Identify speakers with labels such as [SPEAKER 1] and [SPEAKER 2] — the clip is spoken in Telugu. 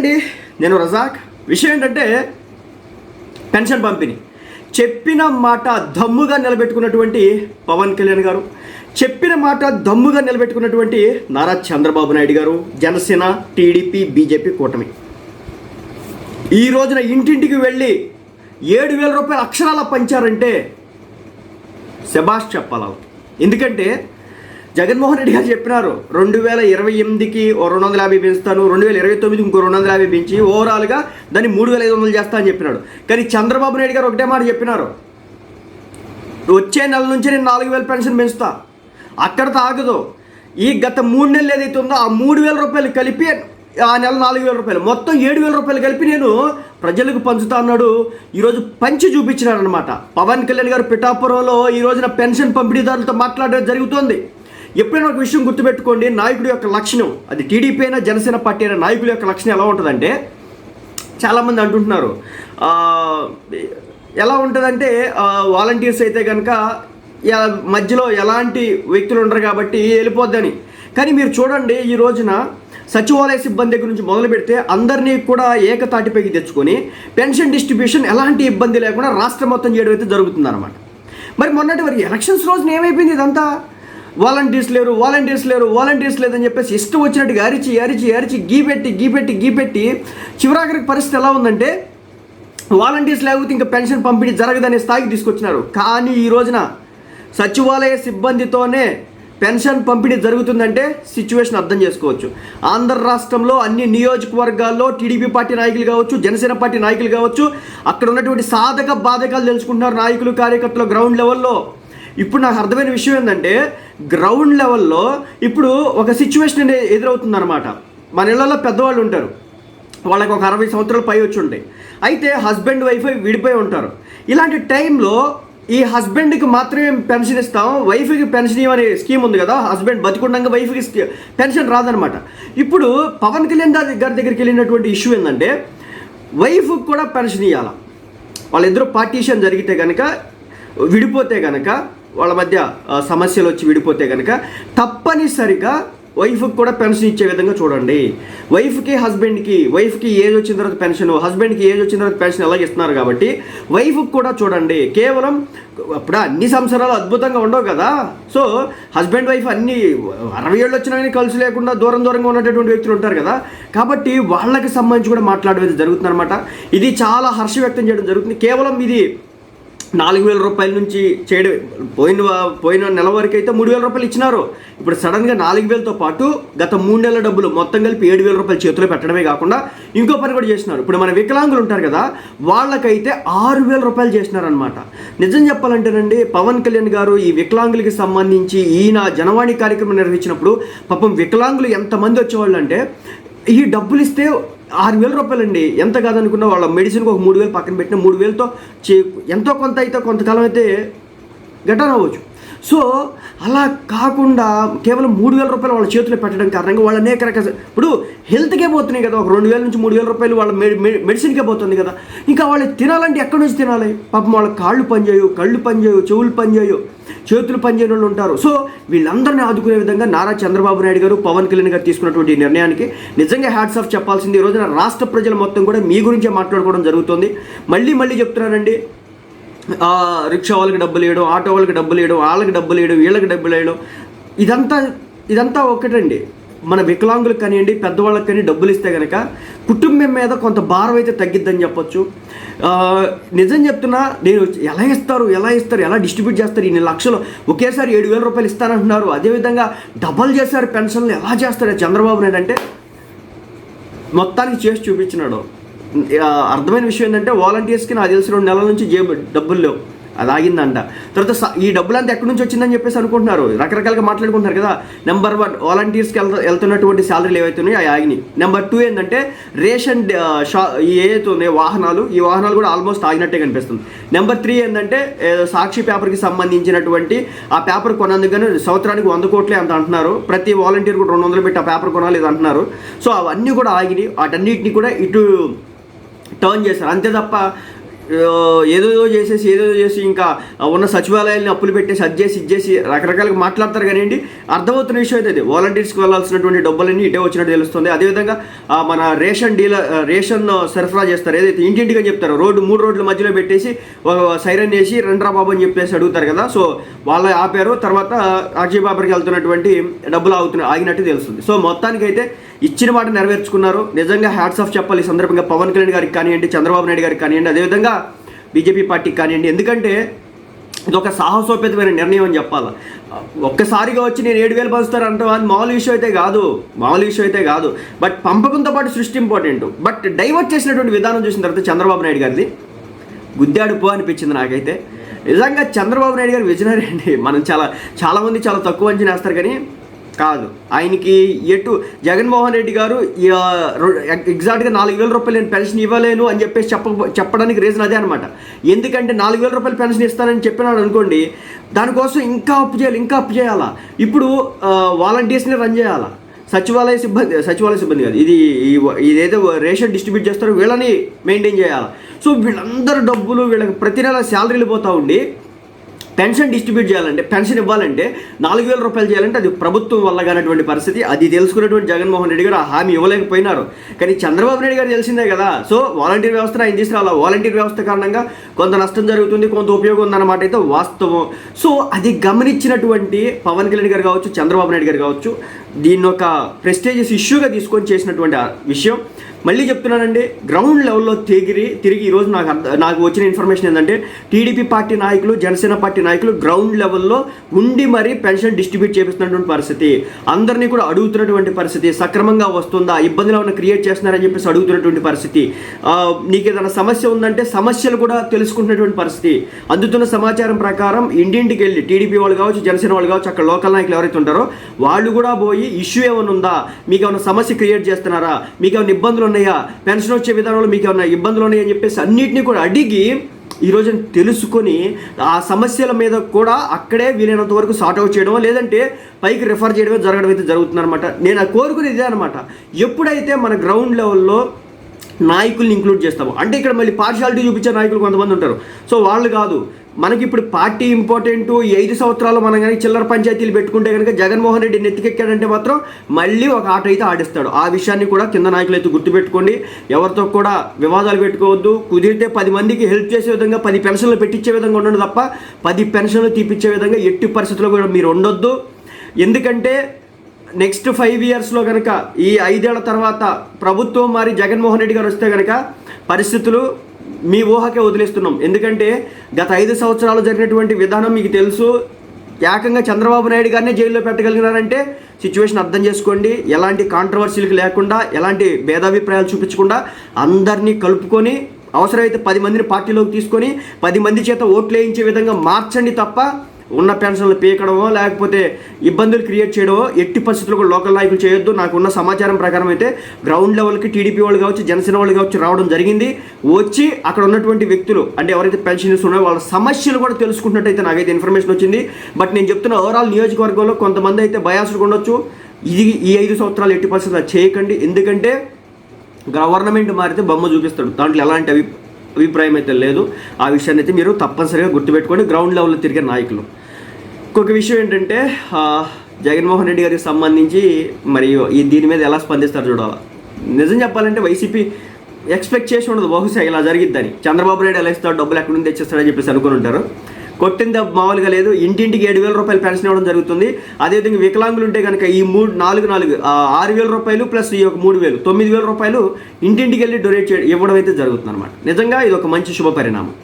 [SPEAKER 1] అండి నేను రజాక్. విషయం ఏంటంటే పెన్షన్ పంపిణీ. చెప్పిన మాట దమ్ముగా నిలబెట్టుకున్నటువంటి పవన్ కళ్యాణ్ గారు చెప్పిన మాట దమ్ముగా నిలబెట్టుకున్నటువంటి నారా చంద్రబాబు నాయుడు గారు జనసేన టీడీపీ బీజేపీ కూటమి. ఈ రోజున ఇంటింటికి వెళ్ళి ఏడు వేల రూపాయల అక్షరాల పంచారంటే శబాష్ చెప్పాలి? ఎందుకంటే జగన్మోహన్ రెడ్డి గారు చెప్పినారు రెండు వేల ఇరవై ఎనిమిదికి ఓ రెండు వందల యాభై పెంచుతాను రెండు వేల ఇరవై తొమ్మిది ఇంకో రెండు వందల యాభై పెంచి ఓవరాల్గా దాన్ని మూడు వేల ఐదు వందలు చేస్తా అని చెప్పినాడు. కానీ చంద్రబాబు నాయుడు గారు ఒకటే మాట చెప్పినారు వచ్చే నెల నుంచి నేను నాలుగు వేల పెన్షన్ పెంచుతా. అక్కడ తాగదు. ఈ గత మూడు నెలలు ఏదైతే ఉందో ఆ మూడు వేల రూపాయలు కలిపి ఆ నెల నాలుగు వేల రూపాయలు. మొత్తం ఏడు వేల రూపాయలు కలిపి నేను ప్రజలకు పంచుతా అన్నాడు. ఈరోజు పంచి చూపించినారనమాట పవన్ కళ్యాణ్ గారు పిఠాపురంలో ఈ రోజున పెన్షన్ పంపిణీదారులతో మాట్లాడడం జరుగుతోంది. ఎప్పుడైనా ఒక విషయం గుర్తుపెట్టుకోండి నాయకుడి యొక్క లక్షణం అది టీడీపీ అయినా జనసేన పార్టీ అయినా నాయకుడి యొక్క లక్షణం ఎలా ఉంటుందంటే చాలామంది అంటుంటున్నారు. ఎలా ఉంటుందంటే వాలంటీర్స్ అయితే కనుక మధ్యలో ఎలాంటి వ్యక్తులు ఉండరు కాబట్టి వెళ్ళిపోద్దని. కానీ మీరు చూడండి ఈ రోజున సచివాలయ సిబ్బంది దగ్గర నుంచి మొదలు పెడితే అందరినీ కూడా ఏకతాటిపైకి తెచ్చుకొని పెన్షన్ డిస్ట్రిబ్యూషన్ ఎలాంటి ఇబ్బంది లేకుండా రాష్ట్రం మొత్తం చేయడం అయితే జరుగుతుందన్నమాట. మరి మొన్నటి వరకు ఎలక్షన్స్ రోజున ఏమైపోయింది ఇదంతా? వాలంటీర్స్ లేరు వాలంటీర్స్ లేరు వాలంటీర్స్ లేదని చెప్పేసి ఇష్టం వచ్చినట్టుగా అరిచి అరిచి అరిచి గీ పెట్టి గీ పెట్టి గీ పెట్టి చివరాఖరికి పరిస్థితి ఎలా ఉందంటే వాలంటీర్స్ లేకపోతే ఇంకా పెన్షన్ పంపిణీ జరగదనే స్థాయికి తీసుకొచ్చినారు. కానీ ఈ రోజున సచివాలయ సిబ్బందితోనే పెన్షన్ పంపిణీ జరుగుతుందంటే సిచ్యువేషన్ అర్థం చేసుకోవచ్చు. ఆంధ్ర రాష్ట్రంలో అన్ని నియోజకవర్గాల్లో టీడీపీ పార్టీ నాయకులు కావచ్చు జనసేన పార్టీ నాయకులు కావచ్చు అక్కడ ఉన్నటువంటి సాధక బాధకాలు తెలుసుకుంటున్నారు నాయకులు కార్యకర్తలు గ్రౌండ్ లెవెల్లో ఇప్పుడు నాకు అర్థమైన విషయం ఏంటంటే గ్రౌండ్ లెవెల్లో ఇప్పుడు ఒక సిచ్యువేషన్ అనేది ఎదురవుతుందన్నమాట. మన ఇళ్ళలో పెద్దవాళ్ళు ఉంటారు. వాళ్ళకి ఒక అరవై సంవత్సరాలు పై వచ్చి ఉంటాయి. అయితే హస్బెండ్ వైఫ్ విడిపోయి ఉంటారు. ఇలాంటి టైంలో ఈ హస్బెండ్కి మాత్రమే పెన్షన్ ఇస్తాం వైఫ్కి పెన్షన్ ఇవ్వని స్కీమ్ ఉంది కదా హస్బెండ్ బతికుండగా వైఫ్కి స్కీ- పెన్షన్ రాదనమాట ఇప్పుడు పవన్ కళ్యాణ్ గారి గారి దగ్గరికి వెళ్ళినటువంటి ఇష్యూ ఏంటంటే వైఫ్కి కూడా పెన్షన్ ఇవ్వాలి వాళ్ళిద్దరూ పార్టీషన్ జరిగితే కనుక విడిపోతే కనుక వాళ్ళ మధ్య సమస్యలు వచ్చి విడిపోతే కనుక తప్పనిసరిగా వైఫ్కి కూడా పెన్షన్ ఇచ్చే విధంగా చూడండి. వైఫ్కి హస్బెండ్కి వైఫ్కి ఏజ్ వచ్చిన తర్వాత పెన్షన్ హస్బెండ్కి ఏజ్ వచ్చిన తర్వాత పెన్షన్ ఎలా ఇస్తున్నారు కాబట్టి వైఫ్కి కూడా చూడండి. కేవలం అప్పుడు అన్ని సంవత్సరాలు అద్భుతంగా ఉండవు కదా. సో హస్బెండ్ వైఫ్ అన్ని అరవై ఏళ్ళు వచ్చినా కానీ కలిసి లేకుండా దూరం దూరంగా ఉన్నటువంటి వ్యక్తులు ఉంటారు కదా. కాబట్టి వాళ్ళకి సంబంధించి కూడా మాట్లాడేది జరుగుతుందన్నమాట. ఇది చాలా హర్ష వ్యక్తం చేయడం జరుగుతుంది. కేవలం ఇది నాలుగు వేల రూపాయల నుంచి చేయడం పోయిన పోయిన నెల వరకు అయితే మూడు వేల రూపాయలు ఇచ్చినారు. ఇప్పుడు సడన్గా నాలుగు వేలతో పాటు గత మూడు నెలల డబ్బులు మొత్తం కలిపి ఏడు వేల రూపాయలు చేతిలో పెట్టడమే కాకుండా ఇంకో పని కూడా చేసినారు. ఇప్పుడు మన వికలాంగులు ఉంటారు కదా వాళ్ళకైతే ఆరు వేల రూపాయలు చేసినారనమాట నిజం చెప్పాలంటేనండి పవన్ కళ్యాణ్ గారు ఈ వికలాంగులకి సంబంధించి ఈయన జనవాణి కార్యక్రమం నిర్వహించినప్పుడు పాపం వికలాంగులు ఎంతమంది వచ్చేవాళ్ళు అంటే ఈ డబ్బులు ఇస్తే ఆరు వేల రూపాయలండి. ఎంత కాదనుకున్న వాళ్ళ మెడిసిన్కి ఒక మూడు వేలు పక్కన పెట్టిన మూడు వేలతో చే ఎంతో కొంత అయితే కొంతకాలం అయితే ఘటన అవ్వచ్చు సో అలా కాకుండా కేవలం మూడు వేల రూపాయలు వాళ్ళ చేతిలో పెట్టడం కారణంగా వాళ్ళు అనేక రకాల ఇప్పుడు హెల్త్కే పోతున్నాయి కదా ఒక రెండు వేల నుంచి మూడు వేల రూపాయలు వాళ్ళ మెడిసిన్కే పోతుంది కదా. ఇంకా వాళ్ళు తినాలంటే ఎక్కడి నుంచి తినాలి? పాపం వాళ్ళ కాళ్ళు పనిచేయు కళ్ళు పనిచేయు చెవులు పనిచేయు చేతులు పనిచేయని వాళ్ళు ఉంటారు. సో వీళ్ళందరినీ ఆదుకునే విధంగా నారా చంద్రబాబు నాయుడు గారు పవన్ కళ్యాణ్ గారు తీసుకున్నటువంటి నిర్ణయానికి నిజంగా హ్యాట్స్ ఆఫ్ చెప్పాల్సింది ఈ రోజున రాష్ట్ర ప్రజలు మొత్తం కూడా మీ గురించే మాట్లాడుకోవడం జరుగుతుంది. మళ్ళీ మళ్ళీ చెప్తున్నానండి రిక్షా వాళ్ళకి డబ్బులు వేయడం ఆటో వాళ్ళకి డబ్బులు వేయడం వాళ్ళకి డబ్బులు వేయడం వీళ్ళకి డబ్బులు వేయడం ఇదంతా ఇదంతా ఒకటండి మన వికలాంగులకు కానివ్వండి పెద్దవాళ్ళకి కానీ డబ్బులు ఇస్తే కనుక కుటుంబం మీద కొంత భారం అయితే తగ్గిద్దని చెప్పొచ్చు. నిజం చెప్తున్నా నేను ఎలా ఇస్తారు ఎలా ఇస్తారు ఎలా డిస్ట్రిబ్యూట్ చేస్తారు ఇన్ని లక్షలు ఒకేసారి ఏడు వేల రూపాయలు ఇస్తానంటున్నారు. అదేవిధంగా డబల్ చేశారు పెన్షన్లు ఎలా చేస్తారు చంద్రబాబు నాయుడు అంటే మొత్తానికి చేసి చూపించినాడు. అర్థమైన విషయం ఏంటంటే వాలంటీర్స్కి నాకు తెలిసి రెండు నెలల నుంచి జేబు డబ్బులు లేవు. అది ఆగిందంట. తర్వాత స- ఈ డబ్బులంతా ఎక్కడి నుంచి వచ్చిందని చెప్పేసి అనుకుంటున్నారు. రకరకాలుగా మాట్లాడుకుంటున్నారు కదా. నెంబర్ వన్ వాలంటీర్స్కి వెళ్తున్నటువంటి శాలరీలు ఏవైతే ఉన్నాయో అవి ఆగినాయి. నెంబర్ టూ ఏంటంటే రేషన్ షా ఈ ఏదైతే ఉన్నాయో వాహనాలు ఈ వాహనాలు కూడా ఆల్మోస్ట్ ఆగినట్టే కనిపిస్తుంది. నెంబర్ త్రీ ఏంటంటే సాక్షి పేపర్కి సంబంధించినటువంటి ఆ పేపర్ కొనందుకని సంవత్సరానికి వంద కోట్లే అంత అంటున్నారు. ప్రతి వాలంటీర్ కూడా రెండు వందలు పెట్టి ఆ పేపర్ కొనాలి ఇది అంటున్నారు. సో అవన్నీ కూడా ఆగినాయి. వాటన్నిటిని కూడా ఇటు టర్న్ చేశారు అంతే తప్ప ఏదేదో చేసేసి ఏదేదో చేసి ఇంకా ఉన్న సచివాలయాల్ని అప్పులు పెట్టేసి అది చేసి ఇది చేసి రకరకాలుగా మాట్లాడతారు కానివ్వండి అర్థమవుతున్న విషయం అయితే అది. వాలంటీర్స్కి వెళ్ళాల్సినటువంటి డబ్బులన్నీ ఇటే వచ్చినట్టు తెలుస్తుంది. అదేవిధంగా మన రేషన్ డీలర్ రేషన్ సరఫరా చేస్తారు. ఏదైతే ఇంటింటిగా చెప్తారో రోడ్డు మూడు రోడ్ల మధ్యలో పెట్టేసి సైరన్ వేసి రండ్రా బాబు అని చెప్పేసి అడుగుతారు కదా. సో వాళ్ళ ఆపారు. తర్వాత అజయ్ బాబర్కి వెళ్తున్నటువంటి డబ్బులు ఆగుతున్న ఆగినట్టు తెలుస్తుంది. సో మొత్తానికైతే ఇచ్చిన మాట నెరవేర్చుకున్నారు. నిజంగా హ్యాట్స్ ఆఫ్ చెప్పాలి ఈ సందర్భంగా పవన్ కళ్యాణ్ గారికి కానివ్వండి చంద్రబాబు నాయుడు గారికి కానివ్వండి. అదేవిధంగా బీజేపీ పార్టీకి కానివ్వండి. ఎందుకంటే ఇది ఒక సాహసోపేతమైన నిర్ణయం అని చెప్పాలి. ఒక్కసారిగా వచ్చి నేను ఏడు వేలు పంచుతారు అంటే అది మామూలు విషయం అయితే కాదు. మామూలు విషయం అయితే కాదు. బట్ పంపకంతో పాటు సృష్టి ఇంపార్టెంట్. బట్ డైవర్ట్ చేసినటువంటి విధానం చూసిన తర్వాత చంద్రబాబు నాయుడు గారిది. గుద్దాడు పో అనిపించింది నాకైతే. నిజంగా చంద్రబాబు నాయుడు గారు విజనరీ అండి. మనం చాలా చాలామంది చాలా తక్కువ అంచనా వేస్తారు కానీ కాదు. ఆయనకి ఎటు జగన్మోహన్ రెడ్డి గారు ఎగ్జాక్ట్గా నాలుగు వేల రూపాయలు నేను పెన్షన్ ఇవ్వలేను అని చెప్పేసి చెప్ప చెప్పడానికి రీజన్ అదే అనమాట ఎందుకంటే నాలుగు వేల రూపాయలు పెన్షన్ ఇస్తానని చెప్పినాడు అనుకోండి దానికోసం ఇంకా అప్పు చేయాలి ఇంకా అప్పు చేయాలా? ఇప్పుడు వాలంటీర్స్ని రన్ చేయాలా? సచివాలయ సిబ్బంది సచివాలయ సిబ్బంది కాదు ఇది ఈ- ఇదేదో రేషన్ డిస్ట్రిబ్యూట్ చేస్తారో వీళ్ళని మెయింటైన్ చేయాలి? సో వీళ్ళందరూ డబ్బులు వీళ్ళకి ప్రతి నెల శాలరీలు పోతూ ఉండి పెన్షన్ డిస్ట్రిబ్యూట్ చేయాలంటే పెన్షన్ ఇవ్వాలంటే నాలుగు వేల రూపాయలు చేయాలంటే అది ప్రభుత్వం వల్ల కానటువంటి పరిస్థితి. అది తెలుసుకున్నటువంటి జగన్మోహన్ రెడ్డి గారు ఆ హామీ ఇవ్వలేకపోయినారు. కానీ చంద్రబాబు నాయుడు గారు తెలిసిందే కదా. సో వాలంటీర్ వ్యవస్థను ఆయన తీసుకురావాలి. వాలంటీర్ వ్యవస్థ కారణంగా కొంత నష్టం జరుగుతుంది కొంత ఉపయోగం ఉందన్నమాట అయితే వాస్తవం. సో అది గమనించినటువంటి పవన్ కళ్యాణ్ గారు కావచ్చు చంద్రబాబు నాయుడు గారు కావచ్చు దీన్ని ఒక ప్రెస్టేజియస్ ఇష్యూగా తీసుకొని చేసినటువంటి ఆ విషయం. మళ్ళీ చెప్తున్నానండి గ్రౌండ్ లెవెల్లో తిరిగి తిరిగి ఈరోజు నాకు అర్థ నాకు వచ్చిన ఇన్ఫర్మేషన్ ఏంటంటే టీడీపీ పార్టీ నాయకులు జనసేన పార్టీ నాయకులు గ్రౌండ్ లెవెల్లో ఉండి మరీ పెన్షన్ డిస్ట్రిబ్యూట్ చేపిస్తున్నటువంటి పరిస్థితి. అందరినీ కూడా అడుగుతున్నటువంటి పరిస్థితి సక్రమంగా వస్తుందా ఇబ్బందులు ఏమైనా క్రియేట్ చేస్తున్నారని చెప్పేసి అడుగుతున్నటువంటి పరిస్థితి. నీకు ఏదైనా సమస్య ఉందంటే సమస్యలు కూడా తెలుసుకుంటున్నటువంటి పరిస్థితి. అందుతున్న సమాచారం ప్రకారం ఇంటింటికి వెళ్ళి టీడీపీ వాళ్ళు కావచ్చు జనసేన వాళ్ళు కావచ్చు అక్కడ లోకల్ నాయకులు ఎవరైతే ఉంటారో వాళ్ళు కూడా పోయి ఇష్యూ ఏమైనా ఉందా? మీకు ఏమైనా సమస్య క్రియేట్ చేస్తున్నారా? మీకు ఏమైనా ఇబ్బందులు ఉన్నాయా? పెన్షన్ వచ్చే విధానంలో మీకు ఏమైనా ఇబ్బందులు ఉన్నాయా అని చెప్పేసి అన్నిటిని కూడా అడిగి ఈరోజు తెలుసుకొని ఆ సమస్యల మీద కూడా అక్కడే వీలైనంత వరకు సార్ట్ అవుట్ చేయడం లేదంటే పైకి రిఫర్ చేయడమే జరగడం అయితే జరుగుతుందన్నమాట. నేను కోరుకునేది ఇదే అనమాట ఎప్పుడైతే మన గ్రౌండ్ లెవెల్లో నాయకుల్ని ఇంక్లూడ్ చేస్తాము అంటే ఇక్కడ మళ్ళీ పార్షాలిటీ చూపించే నాయకులు కొంతమంది ఉంటారు. సో వాళ్ళు కాదు. మనకి ఇప్పుడు పార్టీ ఇంపార్టెంట్ ఐదు సంవత్సరాలు మనం కానీ చిల్లర పంచాయతీలు పెట్టుకుంటే కనుక జగన్మోహన్ రెడ్డి నెత్తికెక్కాడంటే మాత్రం మళ్ళీ ఒక ఆట అయితే ఆడిస్తాడు. ఆ విషయాన్ని కూడా కింద నాయకులు అయితే గుర్తుపెట్టుకోండి. ఎవరితో కూడా వివాదాలు పెట్టుకోవద్దు. కుదిరితే పది మందికి హెల్ప్ చేసే విధంగా పది పెన్షన్లు పెట్టించే విధంగా ఉండండి తప్ప పది పెన్షన్లు తీపిచ్చే విధంగా ఎట్టి పరిస్థితుల్లో కూడా మీరు ఉండొద్దు. ఎందుకంటే నెక్స్ట్ ఫైవ్ ఇయర్స్లో కనుక ఈ ఐదేళ్ళ తర్వాత ప్రభుత్వం మరి జగన్మోహన్ రెడ్డి గారు వస్తే కనుక పరిస్థితులు మీ ఊహకే వదిలేస్తున్నాం. ఎందుకంటే గత ఐదు సంవత్సరాలు జరిగినటువంటి విధానం మీకు తెలుసు. ఏకంగా చంద్రబాబు నాయుడు గారినే జైల్లో పెట్టగలిగినారంటే సిచ్యువేషన్ అర్థం చేసుకోండి. ఎలాంటి కాంట్రవర్సీలకు లేకుండా ఎలాంటి భేదాభిప్రాయాలు చూపించకుండా అందరినీ కలుపుకొని అవసరమైతే పది మందిని పార్టీలోకి తీసుకొని పది మంది చేత ఓట్లు వేయించే విధంగా మార్చండి తప్ప ఉన్న పెన్షన్లు పీకడమో లేకపోతే ఇబ్బందులు క్రియేట్ చేయడమో ఎట్టి పరిస్థితుల్లో కూడా లోకల్ నాయకులు చేయొద్దు. నాకున్న సమాచారం ప్రకారం అయితే గ్రౌండ్ లెవెల్కి టీడీపీ వాళ్ళు కావచ్చు జనసేన వాళ్ళు కావచ్చు రావడం జరిగింది. వచ్చి అక్కడ ఉన్నటువంటి వ్యక్తులు అంటే ఎవరైతే పెన్షన్ ఉన్నాయో వాళ్ళ సమస్యలు కూడా తెలుసుకుంటున్నట్టయితే నాకైతే ఇన్ఫర్మేషన్ వచ్చింది. బట్ నేను చెప్తున్న ఓవరాల్ నియోజకవర్గంలో కొంతమంది అయితే బయాసుడు ఉండొచ్చు. ఇది ఈ ఐదు సంవత్సరాలు ఎట్టి పరిస్థితుల్లో చేయకండి. ఎందుకంటే గవర్నమెంట్ మారితే బొమ్మ చూపిస్తాడు. దాంట్లో ఎలాంటి అభి అభిప్రాయం అయితే లేదు. ఆ విషయాన్ని అయితే మీరు తప్పనిసరిగా గుర్తుపెట్టుకోండి గ్రౌండ్ లెవెల్లో తిరిగే నాయకులు. ఇంకొక విషయం ఏంటంటే జగన్మోహన్ రెడ్డి గారికి సంబంధించి మరి ఈ దీని మీద ఎలా స్పందిస్తారు చూడాలి నిజం చెప్పాలంటే వైసీపీ ఎక్స్పెక్ట్ చేసి ఉండదు. బహుశా ఇలా జరిగిద్దని. చంద్రబాబు నాయుడు ఎలా ఇస్తాడు? డబ్బులు ఎక్కడి నుంచి తెచ్చిస్తాడని చెప్పేసి అనుకుని ఉంటారు. కొట్టింది మామూలుగా లేదు. ఇంటింటికి ఏడు వేల రూపాయలు పెన్షన్ ఇవ్వడం జరుగుతుంది. అదేవిధంగా వికలాంగులు ఉంటే కనుక ఈ మూడు నాలుగు నాలుగు ఆరు వేల రూపాయలు ప్లస్ ఈ ఒక మూడు వేలు తొమ్మిది వేల రూపాయలు ఇంటింటికి వెళ్ళి డొనేట్ చేయడం ఇవ్వడం అయితే జరుగుతుంది అనమాట నిజంగా ఇది ఒక మంచి శుభ పరిణామం.